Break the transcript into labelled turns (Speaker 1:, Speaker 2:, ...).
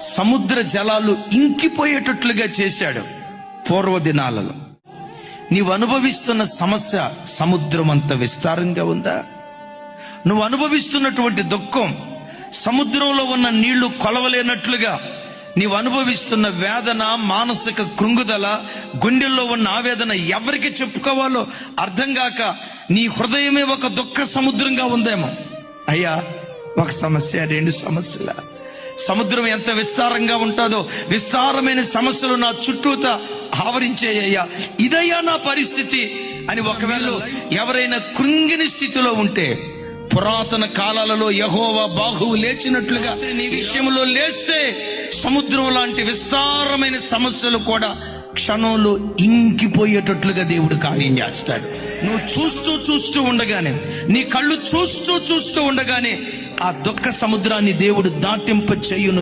Speaker 1: సముద్ర జలాలు ఇంకిపోయేటట్లుగా చేశాడు పూర్వ దినాలలో నీవు అనుభవిస్తున్న సమస్య సముద్రం అంత విస్తారంగా ఉందా? నువ్వు అనుభవిస్తున్నటువంటి దుఃఖం సముద్రంలో ఉన్న నీళ్ళు కొలవలేనట్లుగా నీవు అనుభవిస్తున్న వేదన మానసిక కృంగుదల గుండెల్లో ఉన్న ఆవేదన ఎవరికి చెప్పుకోవాలో అర్థం కాక నీ హృదయమే ఒక దుఃఖ సముద్రంగా ఉందేమో. అయ్యా ఒక సమస్య రెండు సమస్యల. సముద్రం ఎంత విస్తారంగా ఉంటుందో విస్తారమైన సమస్యలు నా చుట్టూత ఆవరించేయ్యా. ఇదయ్యా నా పరిస్థితి అని ఒకవేళ ఎవరైనా కృంగిని స్థితిలో ఉంటే పురాతన కాలాలలో యహోవ బాహువు లేచినట్లుగా నీ విషయంలో లేస్తే సముద్రం లాంటి విస్తారమైన సమస్యలు కూడా క్షణంలో ఇంకిపోయేటట్లుగా దేవుడు కార్యం చేస్తాడు. నువ్వు చూస్తూ చూస్తూ ఉండగానే నీ కళ్ళు చూస్తూ చూస్తూ ఉండగానే ఆ దుఃఖ సముద్రాన్ని దేవుడు దాటింప చేయును